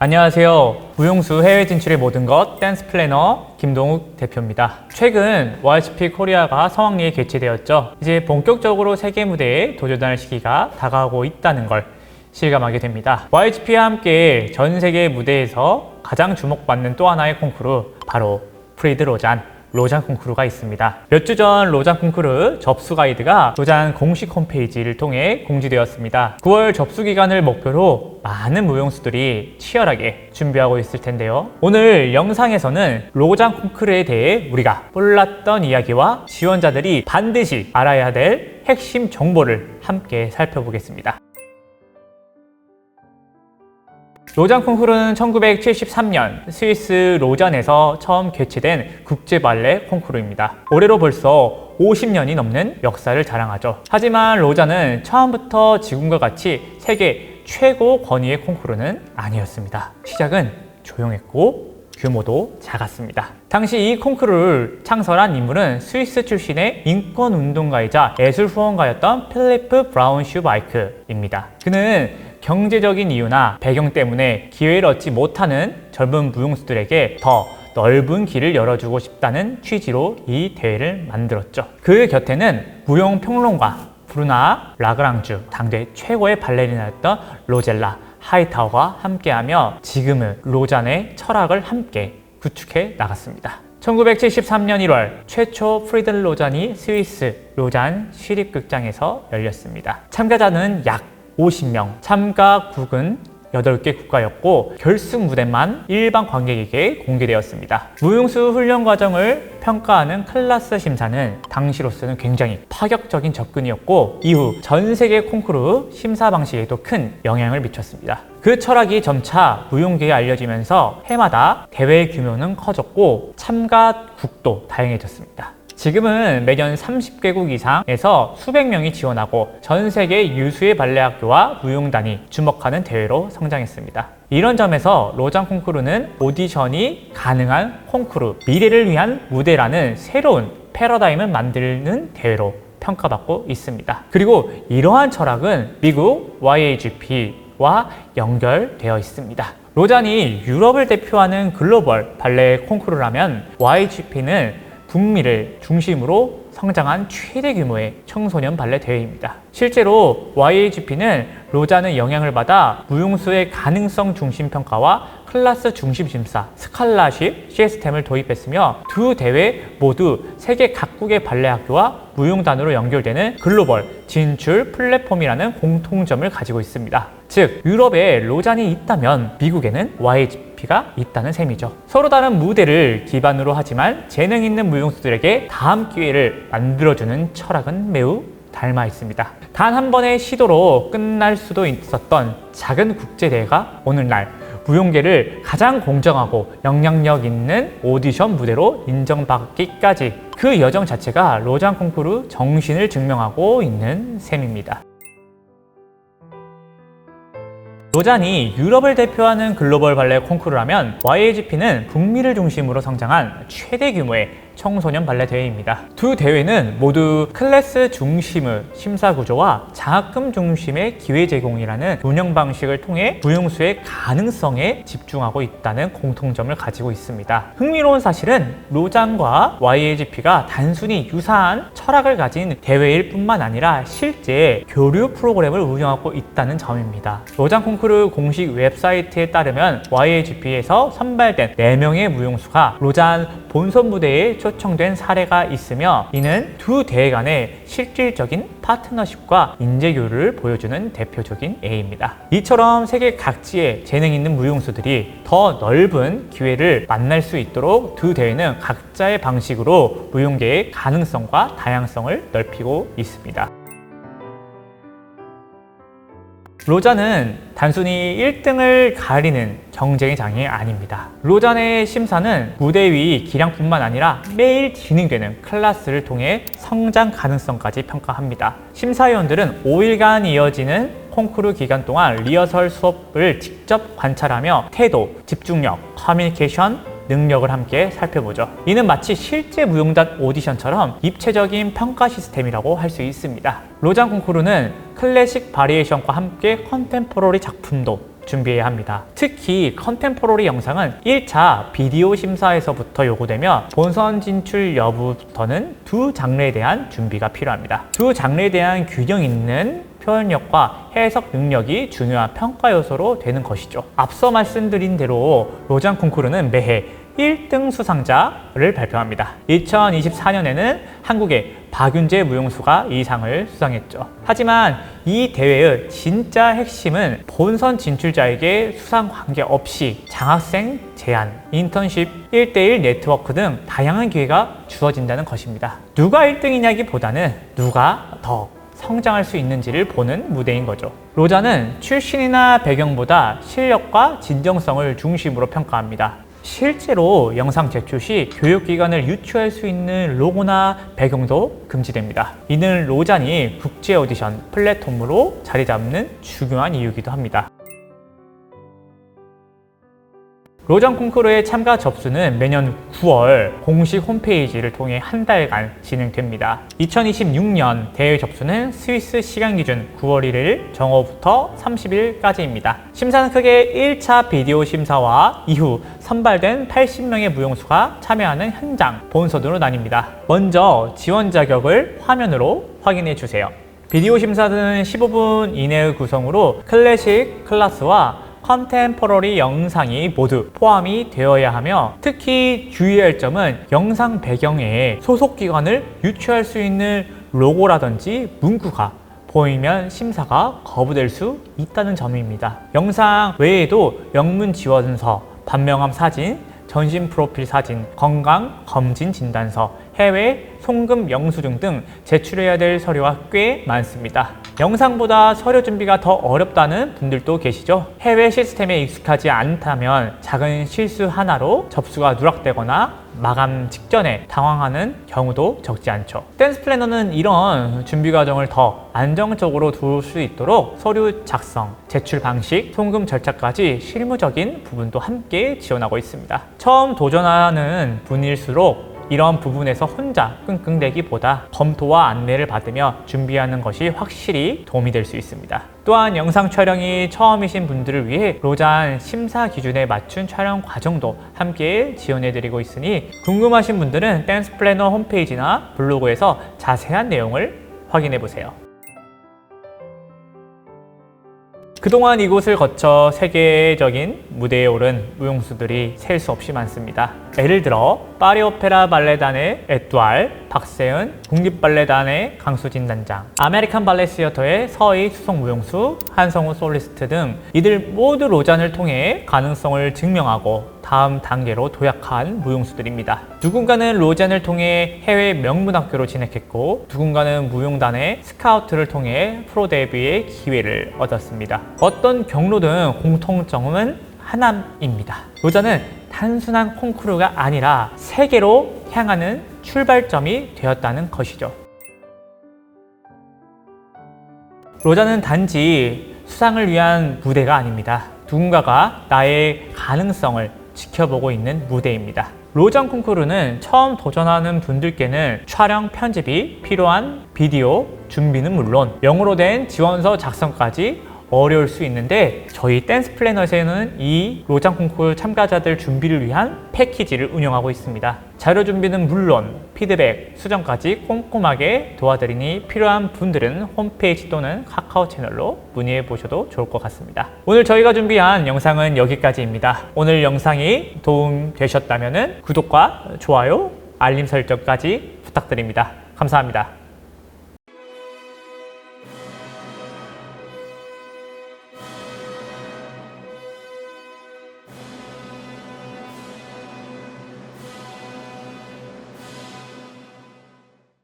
안녕하세요. 무용수 해외 진출의 모든 것 댄스 플래너 김동욱 대표입니다. 최근 YSP 코리아가 성황리에 개최되었죠. 이제 본격적으로 세계 무대에 도전할 시기가 다가오고 있다는 걸 실감하게 됩니다. YGP와 함께 전 세계 무대에서 가장 주목받는 또 하나의 콩쿠르 바로 프리드 로잔 로잔 콩쿠르가 있습니다. 몇 주 전 로잔 콩쿠르 접수 가이드가 로잔 공식 홈페이지를 통해 공지되었습니다. 9월 접수 기간을 목표로 많은 무용수들이 치열하게 준비하고 있을 텐데요. 오늘 영상에서는 로잔 콩쿠르에 대해 우리가 몰랐던 이야기와 지원자들이 반드시 알아야 될 핵심 정보를 함께 살펴보겠습니다. 로잔 콩쿠르는 1973년 스위스 로잔에서 처음 개최된 국제 발레 콩쿠르입니다. 올해로 벌써 50년이 넘는 역사를 자랑하죠. 하지만 로잔은 처음부터 지금과 같이 세계 최고 권위의 콩쿠르는 아니었습니다. 시작은 조용했고 규모도 작았습니다. 당시 이 콩쿠르를 창설한 인물은 스위스 출신의 인권 운동가이자 예술 후원가였던 필리프 브라운 슈바이크입니다. 그는 경제적인 이유나 배경 때문에 기회를 얻지 못하는 젊은 무용수들에게 더 넓은 길을 열어주고 싶다는 취지로 이 대회를 만들었죠. 그 곁에는 무용 평론가 브루나 라그랑주 당대 최고의 발레리나였던 로젤라 하이타워가 함께하며 지금은 로잔의 철학을 함께 구축해 나갔습니다. 1973년 1월 최초 프리들 로잔이 스위스 로잔 시립극장에서 열렸습니다. 참가자는 약 50명, 참가국은 8개 국가였고 결승 무대만 일반 관객에게 공개되었습니다. 무용수 훈련 과정을 평가하는 클라스 심사는 당시로서는 굉장히 파격적인 접근이었고 이후 전 세계 콩쿠르 심사 방식에도 큰 영향을 미쳤습니다. 그 철학이 점차 무용계에 알려지면서 해마다 대회 규모는 커졌고 참가 국도 다양해졌습니다. 지금은 매년 30개국 이상에서 수백 명이 지원하고 전 세계 유수의 발레 학교와 무용단이 주목하는 대회로 성장했습니다. 이런 점에서 로잔 콩쿠르는 오디션이 가능한 콩쿠르, 미래를 위한 무대라는 새로운 패러다임을 만드는 대회로 평가받고 있습니다. 그리고 이러한 철학은 미국 YAGP와 연결되어 있습니다. 로잔이 유럽을 대표하는 글로벌 발레 콩쿠르라면 YGP는 북미를 중심으로 성장한 최대 규모의 청소년 발레 대회입니다. 실제로 YAGP는 로잔의 영향을 받아 무용수의 가능성 중심 평가와 클래스 중심 심사, 스칼라십 시스템을 도입했으며 두 대회 모두 세계 각국의 발레 학교와 무용단으로 연결되는 글로벌 진출 플랫폼이라는 공통점을 가지고 있습니다. 즉, 유럽에 로잔이 있다면 미국에는 YGP가 있다는 셈이죠. 서로 다른 무대를 기반으로 하지만 재능 있는 무용수들에게 다음 기회를 만들어주는 철학은 매우 닮아 있습니다. 단 한 번의 시도로 끝날 수도 있었던 작은 국제대회가 오늘날 무용계를 가장 공정하고 영향력 있는 오디션 무대로 인정받기까지 그 여정 자체가 로잔 콩쿠르 정신을 증명하고 있는 셈입니다. 로잔이 유럽을 대표하는 글로벌 발레 콩쿠르라면 YAGP는 북미를 중심으로 성장한 최대 규모의 청소년 발레 대회입니다. 두 대회는 모두 클래스 중심의 심사 구조와 장학금 중심의 기회 제공이라는 운영 방식을 통해 무용수의 가능성에 집중하고 있다는 공통점을 가지고 있습니다. 흥미로운 사실은 로잔과 YAGP가 단순히 유사한 철학을 가진 대회일 뿐만 아니라 실제 교류 프로그램을 운영하고 있다는 점입니다. 로잔 콩쿠르 공식 웹사이트에 따르면 YAGP에서 선발된 4명의 무용수가 로잔 본선 무대에 초청된 사례가 있으며 이는 두 대회 간의 실질적인 파트너십과 인재교류를 보여주는 대표적인 예입니다. 이처럼 세계 각지의 재능 있는 무용수들이 더 넓은 기회를 만날 수 있도록 두 대회는 각자의 방식으로 무용계의 가능성과 다양성을 넓히고 있습니다. 로잔은 단순히 1등을 가리는 경쟁의 장이 아닙니다. 로잔의 심사는 무대 위 기량뿐만 아니라 매일 진행되는 클래스를 통해 성장 가능성까지 평가합니다. 심사위원들은 5일간 이어지는 콩쿠르 기간 동안 리허설 수업을 직접 관찰하며 태도, 집중력, 커뮤니케이션, 능력을 함께 살펴보죠. 이는 마치 실제 무용단 오디션처럼 입체적인 평가 시스템이라고 할 수 있습니다. 로잔 콩쿠르는 클래식 바리에이션과 함께 컨템포러리 작품도 준비해야 합니다. 특히 컨템포러리 영상은 1차 비디오 심사에서부터 요구되며 본선 진출 여부부터는 두 장르에 대한 준비가 필요합니다. 두 장르에 대한 균형 있는 표현력과 해석 능력이 중요한 평가 요소로 되는 것이죠. 앞서 말씀드린 대로 로장 콩쿠르는 매해 1등 수상자를 발표합니다. 2024년에는 한국의 박윤재 무용수가 이 상을 수상했죠. 하지만 이 대회의 진짜 핵심은 본선 진출자에게 수상 관계 없이 장학생 제안, 인턴십, 1대1 네트워크 등 다양한 기회가 주어진다는 것입니다. 누가 1등이냐기보다는 누가 더 성장할 수 있는지를 보는 무대인 거죠. 로자는 출신이나 배경보다 실력과 진정성을 중심으로 평가합니다. 실제로 영상 제출 시 교육기관을 유추할 수 있는 로고나 배경도 금지됩니다. 이는 로잔이 국제 오디션 플랫폼으로 자리 잡는 중요한 이유이기도 합니다. 로전 콩쿠르의 참가 접수는 매년 9월 공식 홈페이지를 통해 한 달간 진행됩니다. 2026년 대회 접수는 스위스 시간 기준 9월 1일 정오부터 30일까지입니다. 심사는 크게 1차 비디오 심사와 이후 선발된 80명의 무용수가 참여하는 현장 본선으로 나뉩니다. 먼저 지원 자격을 화면으로 확인해 주세요. 비디오 심사는 15분 이내의 구성으로 클래식 클래스와 컨템포러리 영상이 모두 포함이 되어야 하며 특히 주의할 점은 영상 배경에 소속 기관을 유추할 수 있는 로고라든지 문구가 보이면 심사가 거부될 수 있다는 점입니다. 영상 외에도 영문 지원서, 반명함 사진, 전신 프로필 사진, 건강 검진 진단서, 해외 송금 영수증 등 제출해야 될 서류가 꽤 많습니다. 영상보다 서류 준비가 더 어렵다는 분들도 계시죠? 해외 시스템에 익숙하지 않다면 작은 실수 하나로 접수가 누락되거나 마감 직전에 당황하는 경우도 적지 않죠. 댄스 플래너는 이런 준비 과정을 더 안정적으로 두을 수 있도록 서류 작성, 제출 방식, 송금 절차까지 실무적인 부분도 함께 지원하고 있습니다. 처음 도전하는 분일수록 이런 부분에서 혼자 끙끙대기보다 검토와 안내를 받으며 준비하는 것이 확실히 도움이 될 수 있습니다. 또한 영상 촬영이 처음이신 분들을 위해 로잔 심사 기준에 맞춘 촬영 과정도 함께 지원해드리고 있으니 궁금하신 분들은 댄스 플래너 홈페이지나 블로그에서 자세한 내용을 확인해 보세요. 그동안 이곳을 거쳐 세계적인 무대에 오른 무용수들이 셀 수 없이 많습니다. 예를 들어 파리 오페라 발레단의 에뚜알, 박세은, 국립발레단의 강수진 단장, 아메리칸 발레 시어터의 서희 수성 무용수, 한성우 솔리스트 등 이들 모두 로잔을 통해 가능성을 증명하고 다음 단계로 도약한 무용수들입니다. 누군가는 로잔을 통해 해외 명문학교로 진학했고 누군가는 무용단의 스카우트를 통해 프로 데뷔의 기회를 얻었습니다. 어떤 경로든 공통점은 하나입니다. 로잔은 단순한 콩쿠르가 아니라 세계로 향하는 출발점이 되었다는 것이죠. 로자는 단지 수상을 위한 무대가 아닙니다. 누군가가 나의 가능성을 지켜보고 있는 무대입니다. 로장 콩쿠르는 처음 도전하는 분들께는 촬영 편집이 필요한 비디오 준비는 물론 영어로 된 지원서 작성까지 어려울 수 있는데 저희 댄스 플래너에서는 이 로장 콩쿠르 참가자들 준비를 위한 패키지를 운영하고 있습니다. 자료 준비는 물론 피드백, 수정까지 꼼꼼하게 도와드리니 필요한 분들은 홈페이지 또는 카카오 채널로 문의해 보셔도 좋을 것 같습니다. 오늘 저희가 준비한 영상은 여기까지입니다. 오늘 영상이 도움 되셨다면 구독과 좋아요, 알림 설정까지 부탁드립니다. 감사합니다.